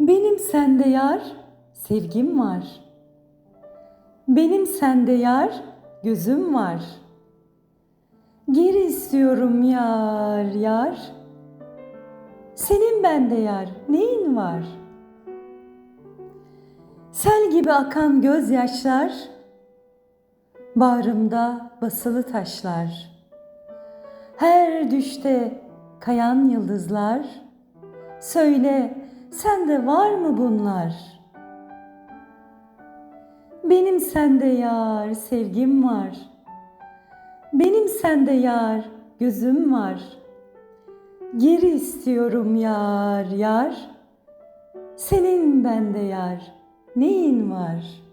Benim sende yar, sevgim var. Benim sende yar, gözüm var. Geri istiyorum yar, yar. Senin bende yar, neyin var? Sel gibi akan gözyaşlar, bağrımda basılı taşlar. Her düşte kayan yıldızlar, söyle sende var mı bunlar? Benim sende yar, sevgim var. Benim sende yar, gözüm var. Geri istiyorum yar, yar. Senin bende yar, neyin var?''